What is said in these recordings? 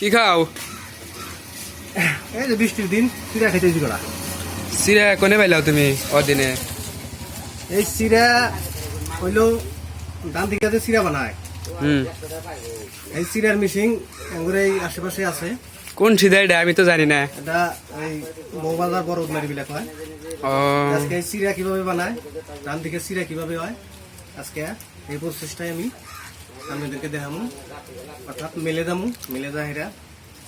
কি খাও? এই যে বৃষ্টির দিন চিরা খেতে করা সিরা কোনে পাইলাও তুমি অদিনে? এই চিরা হইল থেকে যে চিরা বানায়। হুম। এই চিরার মিশিং এগুলো এই আশেপাশে আছে। কোন সিদা এটা আমি তো জানি না। এটা এই মৌবাজার বড় উদনারি বিলাক হয় আজকে এই চিরা কীভাবে বানায় ধান থেকে চিরা কীভাবে হয় আজকে এই প্রসেসটাই আমি আপনাদেরকে দেখামু। অর্থাৎ মেলে দামু, মেলে যা হেরা।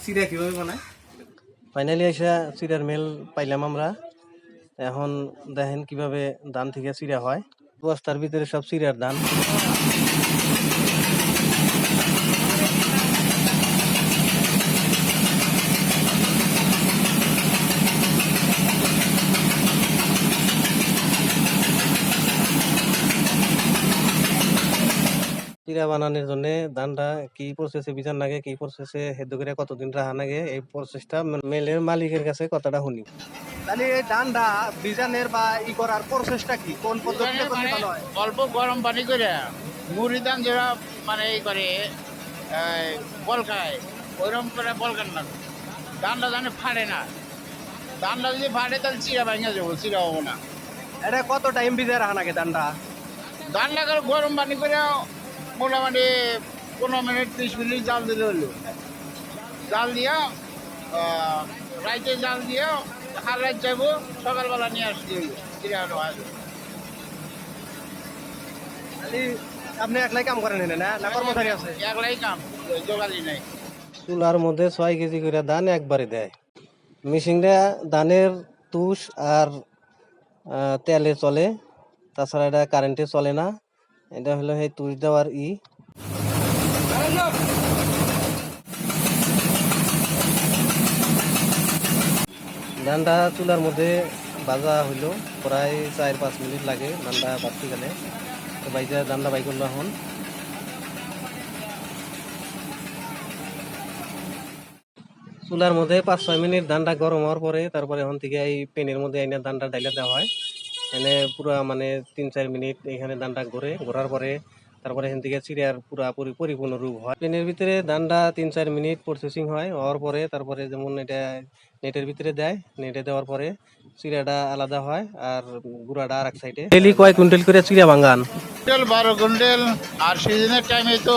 চিরা কীভাবে বানায়? ফাইনালি এসে সিরার মেল পাইলাম আমরা। এখন দেখেন কীভাবে ধান থেকে চিরা হয়। বস্তার ভিতরে সব চিরার ধান। চিরা বানানোর জন্য ধানটা কি প্রসেসে বিচার লাগে কি প্রসেসে হেদ্দ করে কতদিন রাখা লাগে এই প্রসেসটা মেলের মালিকের কাছে কথাটা শুনি। তাহলে এই ধানটা বিজানের বা ই করার প্রসেসটা কি? কোন পদ্ধতিতে করলে ভালো হয়? অল্প গরম পানি করে মুড়ি দান যেটা মানে এই করে বলকায় ওইরকম করে বলকান না। ধানটা জানে ফাটে না। ধানটা যদি ফাটে তাহলে চিরা ভেঙে যাব চিরা হব না। এটা কত টাইম ভিজে রাখা লাগে ধানটা ধানটা গরম পানি করে মোটামুটি পনেরো মিনিট ত্রিশ মিনিট জাল দিলে হলো। জাল দিয়া রাইতে জাল দিয়ে হার রাত যাব সকালবেলা নিয়ে আসতে হইল হলো আসবে খালি আপনি একলাই কাম করেন না? না কর্মচারী আছে? একলাই কাম জোগালি নাই। চুলার মধ্যে ছয় কেজি করে ধান একবারে দেয়। মেশিনটা ধানের তুষ আর আহ, তেলে চলে তাছাড়া এটা কারেন্টে চলে না। এটা হলো সেই তুষ দেওয়ার ই। ধানটা চুলার মধ্যে বাজা হইল, প্রায় চার পাঁচ মিনিট লাগে ধানটা বাড়তে গেলে। তো বাইজা ধানটা বাই করল এখন। চুলার মধ্যে পাঁচ ছয় মিনিট ধানটা গরম হওয়ার পরে তারপরে এখন থেকে এই পেনের মধ্যে এনে ধানটা ডাইলে দেওয়া হয়। এনে পুরা মানে তিন চার মিনিট এখানে ধানটা ঘোরে ঘোরার পরে তারপরে এখান থেকে চিড়িয়ার পুরা পুরি পরিপূর্ণ রূপ হয়। পেনের ভিতরে ধানটা তিন চার মিনিট প্রসেসিং হয় হওয়ার পরে তারপরে যেমন এটা নেটের ভিতরে দেয় নেটে দেওয়ার পরে চিড়াটা আলাদা হয় আর গুঁড়াটা আর এক সাইডে ডেলি কয় কুইন্টাল করে চিড়িয়া ভাঙান? কুইন্টাল বারো কুইন্টাল আর সিজনের টাইমে তো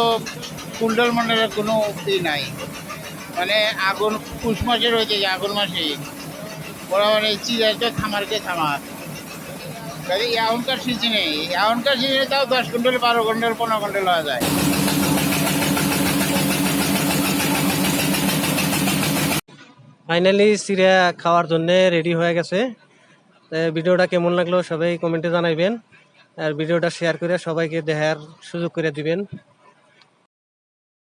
কুইন্টাল মানে কোনো ই নাই। মানে আগুন পুষ মাসে রয়েছে আগুন মাসে ওরা মানে চিরাইতে খামারকে খামার। কাজে এখনকার সিজনে এখনকার সিজনে তাও দশ কুইন্টাল, বারো কুইন্টাল, পনেরো কুইন্টাল হওয়া যায়। ফাইনালি সিরিয়া খাওয়ার জন্য রেডি হয়ে গেছে। ভিডিওটা কেমন লাগল সবাই কমেন্টে জানাইবেন। আর ভিডিওটা শেয়ার করে সবাইকে দেখার সুযোগ করে দিবেন।